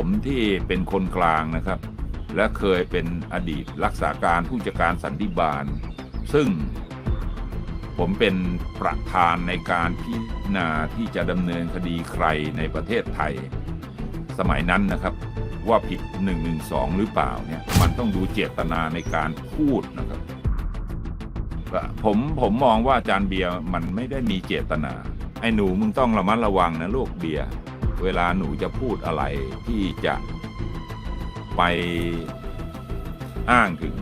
ผมที่เป็นคนกลางนะครับ และเคยเป็นอดีตรักษาการผู้จัดการสันติบาล ซึ่งผมเป็นประธานในการพิจารณาที่จะดำเนินคดีใครในประเทศไทย สมัยนั้นนะครับว่าผิด1นึหรือเปล่าเนี่ยมันต้องดูเจตนาในการพูดนะครับผมผมมองว่าอาจารย์เบียร์มันไม่ได้มีเจตนา ไอ้หนูมึงต้องระมัดระวังนะลูกเบียร์ เวลาหนูจะพูดอะไรที่จะไปอ้างถึง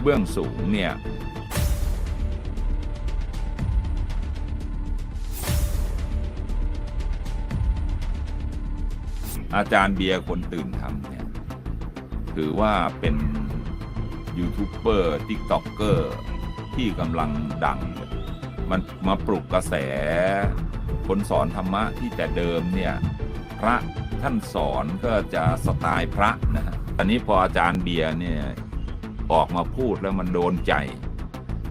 เบื้องสูงเนี่ย อาจารย์เบียร์คนตื่นทำเนี่ย ถือว่าเป็นยูทูบเบอร์ทิกต็อกเกอร์ที่กำลังดัง มันมาปลุกกระแส คนสอนธรรมะที่แต่เดิมเนี่ยพระท่านสอนก็จะสไตล์พระนะฮะอันนี้พออาจารย์เบียร์เนี่ยออกมาพูดแล้วมันโดนใจ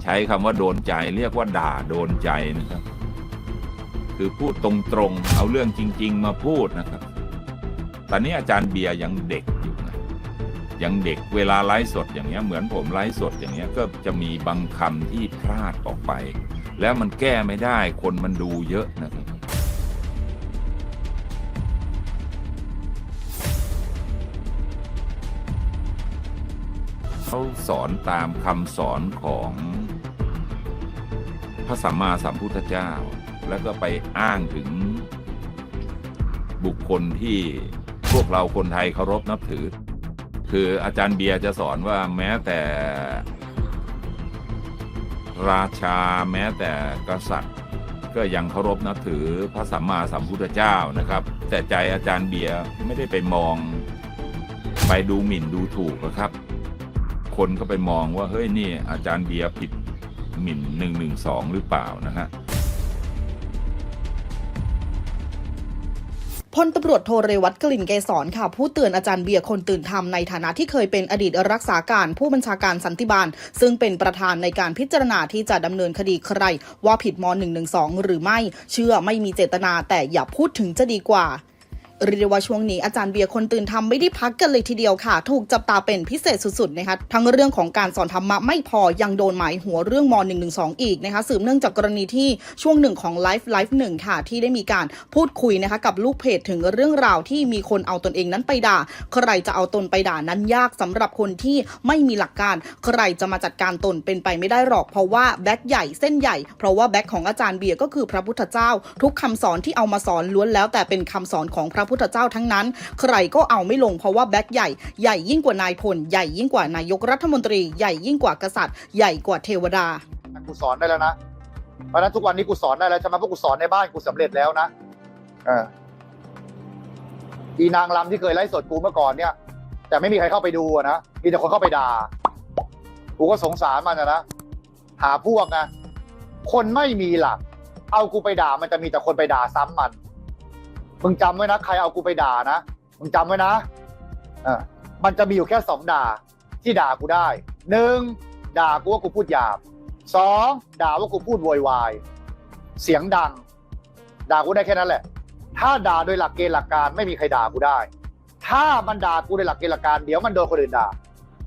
ใช้คำว่าโดนใจเรียกว่าด่าโดนใจนะครับ คือพูดตรงๆเอาเรื่องจริง ๆ มาพูดนะครับ ตอนนี้อาจารย์เบียร์ยังเด็กอยู่นะยังเด็กเวลาไลฟ์สดอย่างเงี้ยเหมือนผมไลฟ์สดอย่างเงี้ยก็จะมีบางคำที่พลาดออกไป แล้วมันแก้ไม่ได้คนมันดูเยอะนะครับ เขาสอนตามคำสอนของพระสัมมาสัมพุทธเจ้า แล้วก็ไปอ้างถึงบุคคลที่พวกเราคนไทยเคารพนับถือ คืออาจารย์เบียร์จะสอนว่าแม้แต่ราชาแม้แต่กษัตริย์ ก็ยังเคารพนับถือพระสัมมาสัมพุทธเจ้านะครับ แต่ใจอาจารย์เบียร์ไม่ได้ไปมอง ไปดูหมิ่นดูถูกนะครับ คนก็ไปมองว่าเฮ้ยนี่อาจารย์เบียร์ผิดหมิ่นหนึ่งหนึ่งสองหรือเปล่านะฮะพลตำรวจโทเรวัตกลิ่นเกษรค่ะ ผู้เตือนอาจารย์เบียร์คนตื่นธรรมในฐานะที่เคยเป็นอดีตรักษาการผู้บัญชาการสันติบาล ซึ่งเป็นประธานในการพิจารณาที่จะดำเนินคดีใคร ว่าผิดม .112 หรือไม่ เชื่อไม่มีเจตนาแต่อย่าพูดถึงจะดีกว่า เรียกว่าช่วงนี้อาจารย์เบียร์คนตื่นทำไม่ได้พักกันเลยทีเดียวค่ะ ถูกจับตาเป็นพิเศษสุดๆนะคะทั้งเรื่องของการสอนธรรมะไม่พอยังโดนหมายหัวเรื่องม .112 อีกนะคะสืบเนื่องจากกรณีที่ช่วงหนึ่งของไลฟ์ไลฟ์หนึ่งค่ะ ที่ได้มีการพูดคุยนะคะกับลูกเพจถึงเรื่องราวที่มีคนเอาตนเองนั้นไปด่า ใครจะเอาตนไปด่านั้นยากสำหรับคนที่ไม่มีหลักการ ใครจะมาจัดการตนเป็นไปไม่ได้หรอก เพราะว่าแบ็คใหญ่เส้นใหญ่ เพราะว่าแบ็คของอาจารย์เบียร์ก็คือพระพุทธเจ้า ทุกคำสอนที่เอามาสอนล้วนแล้วแต่เป็นคำสอนของพระพุทธเจ้าทั้งนั้น ใครก็เอาไม่ลงเพราะว่าแบ็คใหญ่ใหญ่ยิ่งกว่านายพลใหญ่ยิ่งกว่านายกรัฐมนตรีใหญ่ยิ่งกว่ากษัตริย์ใหญ่กว่าเทวดากูสอนได้แล้วนะเพราะฉะนั้นทุกวันนี้กูสอนได้แล้วใช่ไหมเพราะกูสอนในบ้านกูสำเร็จแล้วนะเอออีนางลำที่เคยไลฟ์สดกูเมื่อก่อนเนี่ย แต่ไม่มีใครเข้าไปดูนะมีแต่คนเข้าไปด่ากูก็สงสารมันอะนะหาพวกนะคนไม่มีหลัก เอากูไปด่ามันจะมีแต่คนไปด่าซ้ำมัน มึงจำไว้นะ ใครเอากูไปด่านะ มึงจำไว้นะเออมันจะมีอยู่แค่สองด่าที่ด่ากูได้หนึ่งด่ากูว่ากูพูดหยาบสองด่าว่ากูพูดโวยวาย เสียงดัง ด่ากูได้แค่นั้นแหละ ถ้าด่าโดยหลักเกณฑ์หลักการไม่มีใครด่ากูได้ ถ้ามันด่ากูโดยหลักเกณฑ์หลักการเดี๋ยวมันโดนคนอื่นด่า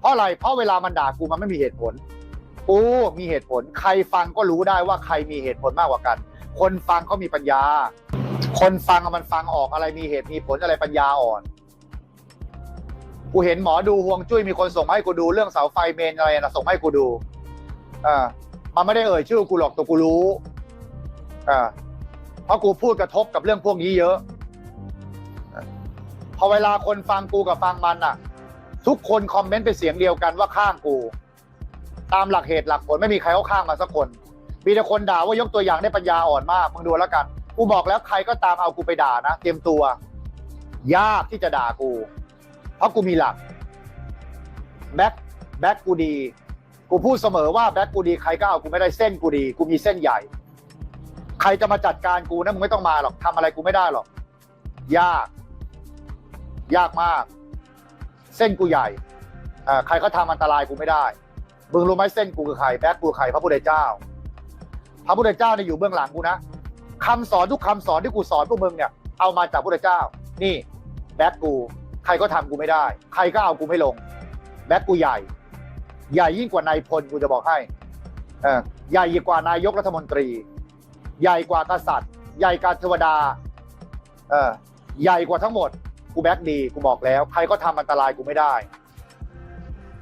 เพราะอะไรเพราะเวลามันด่ากูมันไม่มีเหตุผลกูมีเหตุผล ใครฟังก็รู้ได้ว่าใครมีเหตุผลมากกว่ากัน คนฟังเขามีปัญญา คนฟังอะมันฟังออกอะไรมีเหตุมีผลอะไรปัญญาอ่อน กูเห็นหมอดูฮวงจุ้ยมีคนส่งให้กูดูเรื่องเสาไฟเมนอะไรนะส่งให้กูดูอ่ามันไม่ได้เอ่ยชื่อกูหรอกแต่กูรู้อ่าเพราะกูพูดกระทบกับเรื่องพวกนี้เยอะพอเวลาคนฟังกูกับฟังมันอะ ทุกคนคอมเมนต์เป็นเสียงเดียวกันว่าข้างกู ตามหลักเหตุหลักผลไม่มีใครเข้าข้างมาสักคน มีแต่คนด่าว่ายกตัวอย่างได้ปัญญาอ่อนมากมึงดูแล้วกัน กูบอกแล้วใครก็ตามเอากูไปด่านะเตรียมตัว ยากที่จะด่ากู เพราะกูมีหลัก แบ็คแบ็คกูดี กูพูดเสมอว่าแบ็คกูดีใครก็เอากูไม่ได้เส้นกูดี กูมีเส้นใหญ่ ใครจะมาจัดการกูนะมึงไม่ต้องมาหรอกทำอะไรกูไม่ได้หรอก ยาก ยากมาก เส้นกูใหญ่ใครเขาทำอันตรายกูไม่ได้มึงรู้ไหมเส้นกูคือใครแบ็คกูคือใครพระพุทธเจ้า พระพุทธเจ้าเนี่ยอยู่เบื้องหลังกูนะ คำสอนทุกคำสอนที่กูสอนพวกมึงเนี่ยเอามาจากพระเจ้า นี่แบ็กกูใครก็ทำกูไม่ได้ ใครก็เอากูไม่ลง แบ็กกูใหญ่ ใหญ่ยิ่งกว่านายพลกูจะบอกให้ใหญ่ยิ่งกว่านายกรัฐมนตรี ใหญ่กว่ากษัตริย์ ใหญ่กว่าเทวดาเออใหญ่กว่าทั้งหมด กูแบ็กดี กูบอกแล้ว ใครก็ทำอันตรายกูไม่ได้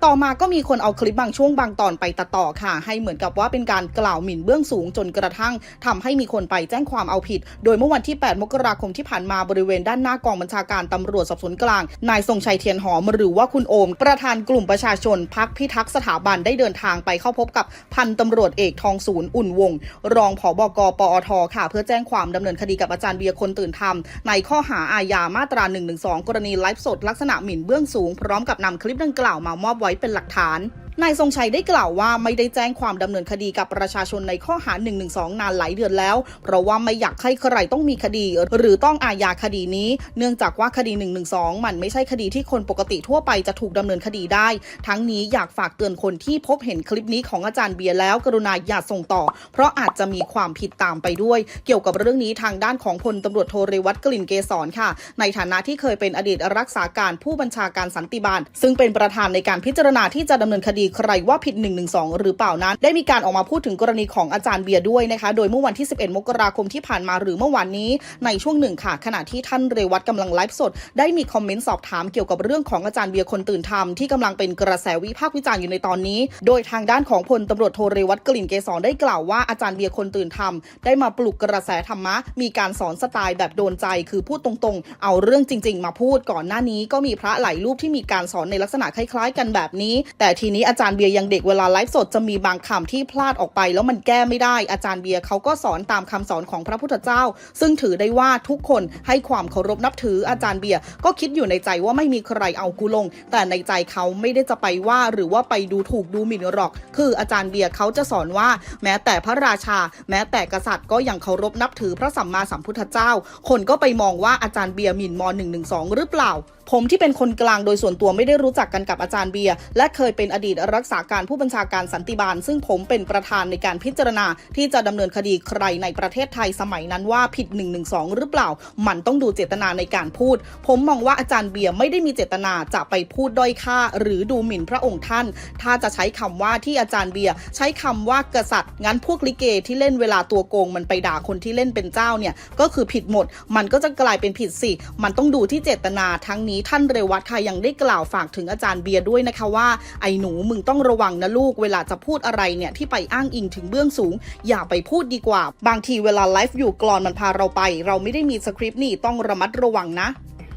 ต่อมาก็มีคนเอาคลิปบางช่วงบางตอนไปตัดต่อค่ะ ให้เหมือนกับว่าเป็นการกล่าวหมิ่นเบื้องสูงจนกระทั่งทำให้มีคนไปแจ้งความเอาผิด โดยเมื่อวันที่ 8 มกราคมที่ผ่านมาบริเวณด้านหน้ากองบัญชาการตำรวจสอบสวนกลาง นายทรงชัยเทียนหอมหรือว่าคุณโอม ประธานกลุ่มประชาชนพักพิทักษ์สถาบันได้เดินทางไปเข้าพบกับพันตำรวจเอกทองศูนย์อุ่นวงศ์รองผบกปอทค่ะ เพื่อแจ้งความดำเนินคดีกับอาจารย์เบียร์คนตื่นทำในข้อหาอาญามาตรา112กรณีไลฟ์สดลักษณะหมิ่นเบื้องสูงพร้อมกับนำคลิปดังกล่าวมามอบไว้เป็นหลักฐาน นายทรงชัยได้กล่าวว่าไม่ได้แจ้งความดำเนินคดีกับประชาชนในข้อหา 112 นานหลายเดือนแล้ว เพราะว่าไม่อยากให้ใครต้องมีคดี หรือต้องอาญาคดีนี้ เนื่องจากว่าคดี 112 มันไม่ใช่คดีที่คนปกติทั่วไปจะถูกดำเนินคดีได้ ทั้งนี้อยากฝากเตือนคนที่พบเห็นคลิปนี้ของอาจารย์เบียร์แล้ว กรุณาอย่าส่งต่อ เพราะอาจจะมีความผิดตามไปด้วย เกี่ยวกับเรื่องนี้ทางด้านของพลตำรวจโทเรวัตกลิ่นเกษรค่ะ ในฐานะที่เคยเป็นอดีตรักษาการผู้บัญชาการสันติบาลซึ่งเป็นประธานในการพิจารณาที่จะดำเนินคดีใครว่าผิด 112 หรือเปล่านั้น ได้มีการออกมาพูดถึงกรณีของอาจารย์เบียร์ด้วยนะคะ โดยเมื่อวันที่ 11 มกราคมที่ผ่านมาหรือเมื่อวานนี้ในช่วงหนึ่งค่ะ ขณะที่ท่านเรวัตกำลังไลฟ์สด ได้มีคอมเมนต์สอบถามเกี่ยวกับเรื่องของอาจารย์เบียร์คนตื่นธรรมที่กำลังเป็นกระแสวิพากษ์วิจารณ์อยู่ในตอนนี้ โดยทางด้านของพลตำรวจโทเรวัตกลิ่นเกษรได้กล่าวว่าอาจารย์เบียร์คนตื่นธรรมได้มาปลุกกระแสธรรมะ มีการสอนสไตล์แบบโดนใจ คือพูดตรงๆ เอาเรื่องจริง ๆ มาพูดก่อนหน้านี้ก็มีพระหลายรูปที่มีการสอนในลักษณะคล้าย ๆ กันแบบนี้ แต่ทีนี้อาจารย์เบียร์ยังเด็กเวลาไลฟ์สดจะมีบางคำที่พลาดออกไป แล้วมันแก้ไม่ได้อาจารย์เบียร์เขาก็สอนตามคำสอนของพระพุทธเจ้า ซึ่งถือได้ว่าทุกคนให้ความเคารพนับถืออาจารย์เบียร์ก็คิดอยู่ในใจว่าไม่มีใครเอากูลง แต่ในใจเขาไม่ได้จะไปว่าหรือว่าไปดูถูกดูหมิ่นหรอก คืออาจารย์เบียร์เขาจะสอนว่า แม้แต่พระราชา แม้แต่กษัตริย์ก็ยังเคารพนับถือพระสัมมาสัมพุทธเจ้า คนก็ไปมองว่าอาจารย์เบียร์หมิ่นม .112 หรือเปล่า ผมที่เป็นคนกลางโดยส่วนตัวไม่ได้รู้จักกันกับอาจารย์เบียร์และเคยเป็นอดีตรักษาการผู้บัญชาการสันติบาล ซึ่งผมเป็นประธานในการพิจารณา ที่จะดำเนินคดีใครในประเทศไทยสมัยนั้นว่าผิด112หรือเปล่า มันต้องดูเจตนาในการพูด ผมมองว่าอาจารย์เบียร์ไม่ได้มีเจตนาจะไปพูดด้อยค่า หรือดูหมิ่นพระองค์ท่าน ถ้าจะใช้คำว่าที่อาจารย์เบียร์ใช้คำว่ากษัตริย์ งั้นพวกลิเกที่เล่นเวลาตัวโกงมันไปด่าคนที่เล่นเป็นเจ้าเนี่ยก็คือผิดหมด มันก็จะกลายเป็นผิดสิ มันต้องดูที่เจตนาทั้งนี้ท่านเรวัตค่ะยังได้กล่าวฝากถึงอาจารย์เบียร์ด้วยนะคะว่า ไอ้หนูมึงต้องระวังนะลูกเวลาจะพูดอะไรเนี่ยที่ไปอ้างอิงถึงเบื้องสูง อย่าไปพูดดีกว่า บางทีเวลาไลฟ์อยู่กรอนมันพาเราไป เราไม่ได้มีสคริปต์นี่ต้องระมัดระวังนะ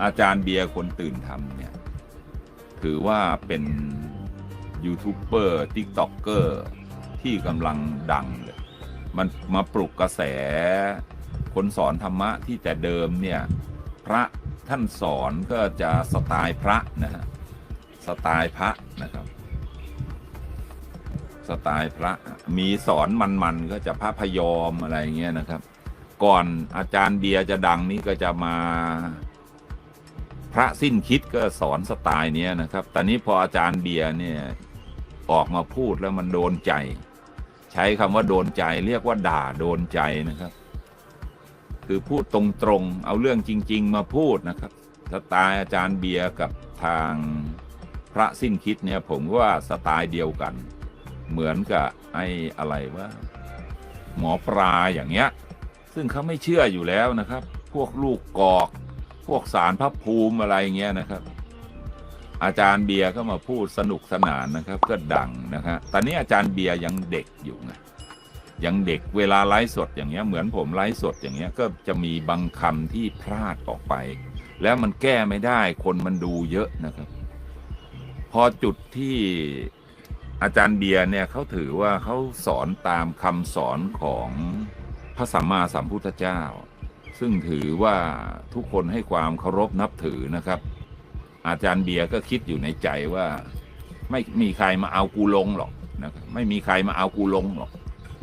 อาจารย์เบียร์คนตื่นทำเนี่ยถือว่าเป็นยูทูบเบอร์ติ๊กต็อกเกอร์ที่กำลังดังเลยมันมาปลุกกระแสคนสอนธรรมะที่แต่เดิมเนี่ยพระ ท่านสอนก็จะสไตล์พระนะฮะสไตล์พระนะครับ สไตล์พระมีสอนมันๆก็จะพระพยอมอะไรเงี้ยนะครับ ก่อนอาจารย์เบียร์จะดังนี่ก็จะมาพระสิ้นคิดก็สอนสไตล์เนี้ยนะครับ ตอนนี้พออาจารย์เบียร์เนี่ยออกมาพูดแล้วมันโดนใจ ใช้คำว่าโดนใจเรียกว่าด่าโดนใจนะครับ คือพูดตรงๆ เอาเรื่องจริง ๆ มาพูดนะครับสไตล์อาจารย์เบียร์กับทางพระสิ้นคิดเนี่ยผมว่าสไตล์เดียวกัน เหมือนกับไอ้อะไรว่าหมอปลาอย่างเงี้ย ซึ่งเขาไม่เชื่ออยู่แล้วนะครับ พวกลูกกอก พวกสารพระภูมิอะไรเงี้ยนะครับ อาจารย์เบียร์ก็มาพูดสนุกสนานนะครับ ก็ดังนะครับตอนนี้อาจารย์เบียร์ยังเด็กอยู่ไง ยังเด็กเวลาไลฟ์สดอย่างเงี้ยเหมือนผมไลฟ์สดอย่างเงี้ยก็จะมีบางคำที่พลาดออกไป แล้วมันแก้ไม่ได้คนมันดูเยอะนะครับ พอจุดที่อาจารย์เบียร์เนี่ยเขาถือว่าเขาสอนตามคำสอนของพระสัมมาสัมพุทธเจ้า ซึ่งถือว่าทุกคนให้ความเคารพนับถือนะครับ อาจารย์เบียร์ก็คิดอยู่ในใจว่า ไม่มีใครมาเอากูลงหรอกนะครับไม่มีใครมาเอากูลงหรอก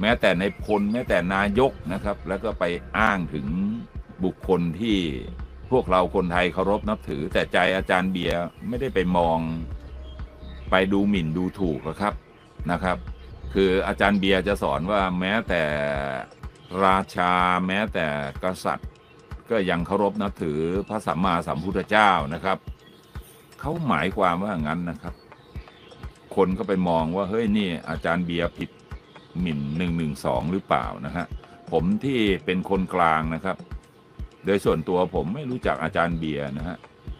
แม้แต่ในพลแม้แต่นายกนะครับ แล้วก็ไปอ้างถึงบุคคลที่พวกเราคนไทยเคารพนับถือ แต่ใจอาจารย์เบียร์ไม่ได้ไปมอง ไปดูหมิ่นดูถูกหรอกครับนะครับ คืออาจารย์เบียร์จะสอนว่าแม้แต่ราชาแม้แต่กษัตริย์ ก็ยังเคารพนับถือพระสัมมาสัมพุทธเจ้านะครับเขาหมายความว่างั้นนะครับ คนก็ไปมองว่าเฮ้ยนี่อาจารย์เบียร์ผิด หมิ่นหนึ่งหนึ่งสองหรือเปล่านะฮะผมที่เป็นคนกลางนะครับ โดยส่วนตัวผมไม่รู้จักอาจารย์เบียร์นะฮะ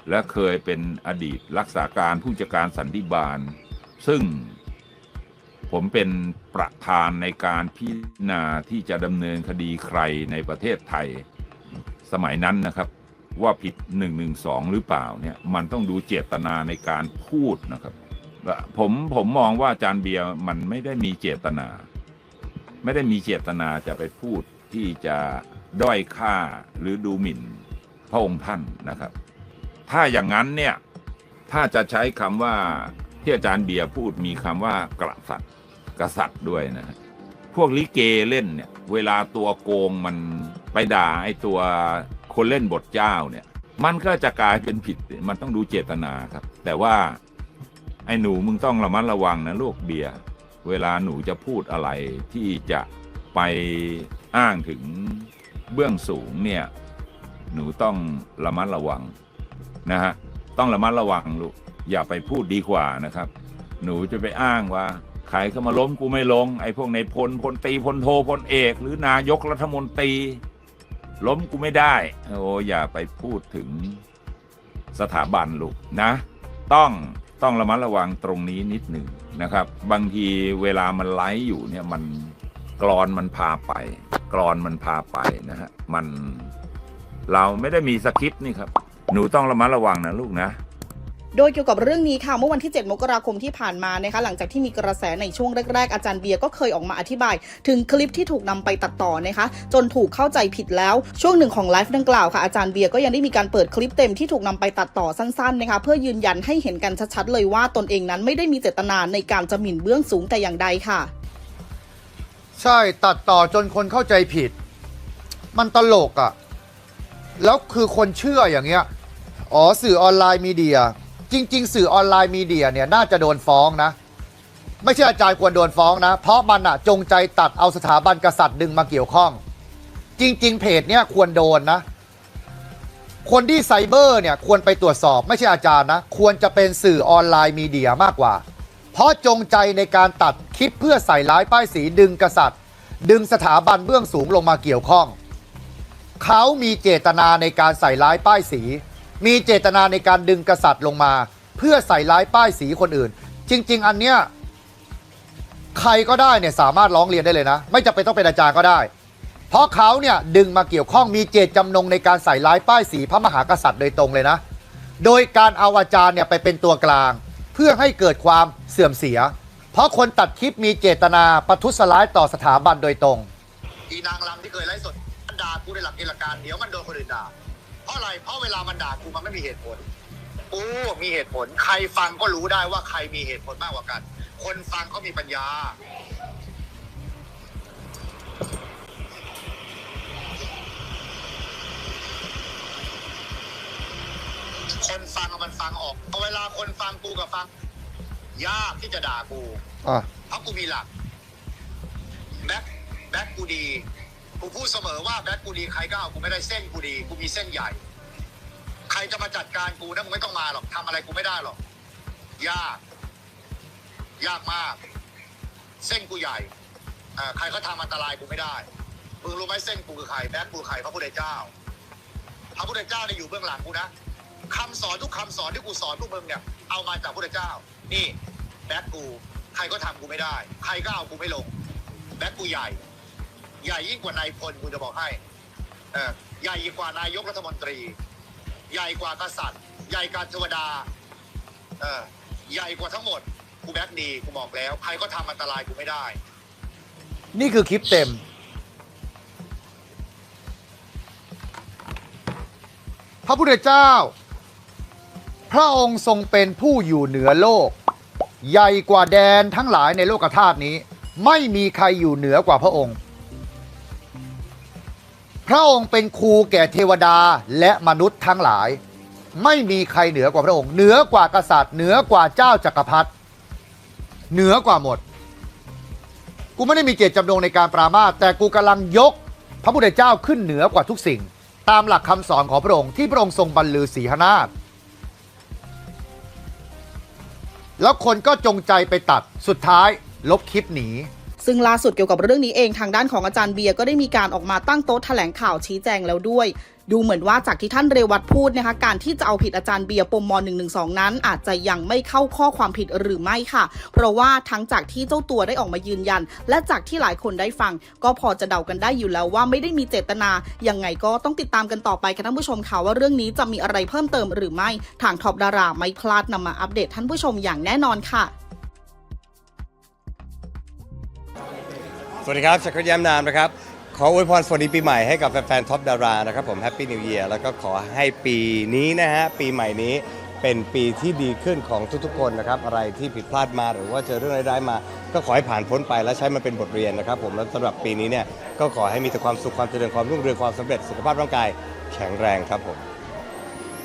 และเคยเป็นอดีตรักษาการผู้จัดการสันติบาล ซึ่งผมเป็นประธานในการพิจารณาที่จะดำเนินคดีใครในประเทศไทย สมัยนั้นนะครับ ว่าผิด1นึหรือเปล่าเนี่ยมันต้องดูเจตนาในการพูดนะครับผมผมมองว่าอาจารย์เบียร์มันไม่ได้มีเจตนา ไม่ได้มีเจตนาจะไปพูดที่จะด้อยค่าหรือดูหมิ่นพระองค์ท่านนะครับ ถ้าอย่างนั้นเนี่ยถ้าจะใช้คำว่าที่อาจารย์เบียร์พูดมีคำว่ากษัตริย์กษัตริย์ด้วยนะฮะพวกลิเกเล่นเนี่ยเวลาตัวโกงมันไปด่าไอ้ตัวคนเล่นบทเจ้าเนี่ย มันก็จะกลายเป็นผิดมันต้องดูเจตนาครับ แต่ว่าไอ้หนูมึงต้องระมัดระวังนะลูกเบียร์ เวลาหนูจะพูดอะไรที่จะไปอ้างถึงเบื้องสูงเนี่ยหนูต้องระมัดระวังนะฮะต้องระมัดระวังลูกอย่าไปพูดดีกว่านะครับ หนูจะไปอ้างว่าใครเข้ามาล้มกูไม่ลงไอ้พวกในพลพลตีพลโทพลเอก หรือนายกรัฐมนตรี ล้มกูไม่ได้โอ้อย่าไปพูดถึงสถาบันลูกนะ ต้อง ต้องระมัดระวังตรงนี้นิดหนึ่งนะครับ บางทีเวลามันไลฟ์อยู่เนี่ยมันกรอนมันพาไป กรอนมันพาไปนะฮะมันเราไม่ได้มีสคริปต์นี่ครับ หนูต้องระมัดระวังนะลูกนะ โดยเกี่ยวกับเรื่องนี้ค่ะเมื่อวันที่ 7 มกราคมที่ผ่านมานะคะหลังจากที่มีกระแสในช่วงแรกๆ อาจารย์เบียร์ก็เคยออกมาอธิบาย ถึงคลิปที่ถูกนำไปตัดต่อนะคะจนถูกเข้าใจผิดแล้วช่วงหนึ่งของไลฟ์ดังกล่าวค่ะอาจารย์เบียร์ก็ยังได้มีการเปิดคลิปเต็มที่ถูกนำไปตัดต่อสั้นๆนะคะเพื่อยืนยันให้เห็นกันชัดๆเลยว่าตนเองนั้นไม่ได้มีเจตนาในการจะหมิ่นเบื้องสูงแต่อย่างใดค่ะ ใช่ตัดต่อจนคนเข้าใจผิด มันตลกอะ่ะแล้วคือคนเชื่ออย่างเงี้ยอ๋อสื่อออนไลน์มีเดีย จริง ๆ สื่อออนไลน์มีเดียเนี่ยน่าจะโดนฟ้องนะ ไม่ใช่อาจารย์ควรโดนฟ้องนะ เพราะมันอะจงใจตัดเอาสถาบันกษัตริย์ดึงมาเกี่ยวข้อง จริง ๆ เพจเนี่ยควรโดนนะ คนที่ไซเบอร์เนี่ยควรไปตรวจสอบไม่ใช่อาจารย์นะ ควรจะเป็นสื่อออนไลน์มีเดียมากกว่า เพราะจงใจในการตัดคลิปเพื่อใส่ร้ายป้ายสีดึงกษัตริย์ ดึงสถาบันเบื้องสูงลงมาเกี่ยวข้อง เขามีเจตนาในการใส่ร้ายป้ายสี มีเจตนาในการดึงกษัตริย์ลงมา เพื่อใส่ร้ายป้ายสีคนอื่น จริง ๆ อันเนี้ยใครก็ได้เนี่ยสามารถร้องเรียนได้เลยนะ ไม่จำเป็นต้องเป็นอาจารย์ก็ได้ เพราะเขาเนี่ยดึงมาเกี่ยวข้องมีเจตจำนงในการใส่ร้ายป้ายสีพระมหากษัตริย์โดยตรงเลยนะ โดยการเอาอาจารย์เนี่ยไปเป็นตัวกลาง เพื่อให้เกิดความเสื่อมเสีย เพราะคนตัดคลิปมีเจตนาประทุษร้ายต่อสถาบันโดยตรงอีนางลำที่เคยไลฟ์สดมันด่ากูในหลักเกณฑ์หลัการเดี๋ยวมันโดนคนอื่นด่าะอะไร เพราะเวลามันด่ากูมันไม่มีเหตุผล กูมีเหตุผล ใครฟังก็รู้ได้ว่าใครมีเหตุผลมากกว่ากัน คนฟังก็มีปัญญา คนฟังมันฟังออกเวลาคนฟังกูกับฟัง ยากที่จะด่ากู อะ เพราะกูมีหลัก แบ็คแบ็คกูดี กูพูดเสมอว่าแบ็คกูดีใครก็เอากูไม่ได้เส้นกูดีกูมีเส้นใหญ่ ใครจะมาจัดการกูนะมึงไม่ต้องมาหรอกทำอะไรกูไม่ได้หรอกยาก ยากมาก เส้นกูใหญ่ใครก็ทำอันตรายกูไม่ได้มึงรู้ไหมเส้นกูคือใครแบ็คกูใครพระพุทธเจ้า พระพุทธเจ้าเนี่ยอยู่เบื้องหลังกูนะคำสอนทุกคำสอนที่กูสอนพวกมึงเนี่ยเอามาจากพระพุทธเจ้า นี่แบ็คกู ใครก็ทำกูไม่ได้ ใครก็เอากูไม่ลงแบ็คกูใหญ่ ใหญ่ยิ่งกว่านายพลกูจะบอกให้เออใหญ่กว่านายกรัฐมนตรี ใหญ่กว่ากษัตริย์ ใหญ่กว่าเทวดาเออใหญ่กว่าทั้งหมดกูแบ็คดีกูบอกแล้ว ใครก็ทำอันตรายกูไม่ได้ นี่คือคลิปเต็ม พระพุทธเจ้า พระองค์ทรงเป็นผู้อยู่เหนือโลก ใหญ่กว่าแดนทั้งหลายในโลกธาตุนี้ ไม่มีใครอยู่เหนือกว่าพระองค์ พระองค์เป็นครูแก่เทวดาและมนุษย์ทั้งหลาย ไม่มีใครเหนือกว่าพระองค์ เหนือกว่ากษัตริย์ เหนือกว่าเจ้าจักรพรรดิเหนือกว่าหมด กูไม่ได้มีเจตจำนงในการปรามาสแต่กูกำลังยก พระพุทธเจ้าขึ้นเหนือกว่าทุกสิ่ง ตามหลักคำสอนของพระองค์ที่พระองค์ทรงบรรลือศีหนาฏแล้วคนก็จงใจไปตัดสุดท้ายลบคลิปหนี ซึ่งล่าสุดเกี่ยวกับเรื่องนี้เองทางด้านของอาจารย์เบียร์ก็ได้มีการออกมาตั้งโต๊ะแถลงข่าวชี้แจงแล้วด้วย ดูเหมือนว่าจากที่ท่านเรวัตพูดนะคะการที่จะเอาผิดอาจารย์เบียร์ปมม 112 นั้น อาจจะยังไม่เข้าข้อความผิดหรือไม่ค่ะ เพราะว่าทั้งจากที่เจ้าตัวได้ออกมายืนยัน และจากที่หลายคนได้ฟัง ก็พอจะเดากันได้อยู่แล้วว่าไม่ได้มีเจตนายังไงก็ต้องติดตามกันต่อไปค่ะท่านผู้ชมค่ะว่าเรื่องนี้จะมีอะไรเพิ่มเติมหรือไม่ทางท็อปดาราไม่พลาดนำมาอัปเดตท่านผู้ชมอย่างแน่นอนค่ะ สวัสดีครับชักรย้มนามนะครับ ขออวยพรสวัสดีปีใหม่ให้กับแฟนๆท็อปดารานะครับผมแฮปปี้นิว e ยร์แล้วก็ขอให้ปีนี้นะฮะ ปีใหม่นี้เป็นปีที่ดีขึ้นของทุกๆคนนะครับ อะไรที่ผิดพลาดมาหรือว่าเจอเรื่องร้ายๆมา ก็ขอให้ผ่านพ้นไปและใช้มันเป็นบทเรียนนะครับผมแล้วสำหรับปีนี้เนี่ยก็ขอให้มีแต่ความสุขความเจริญความรุ่งเรืองความสำเร็จสุขภาพร่างกายแข็งแรงครับผม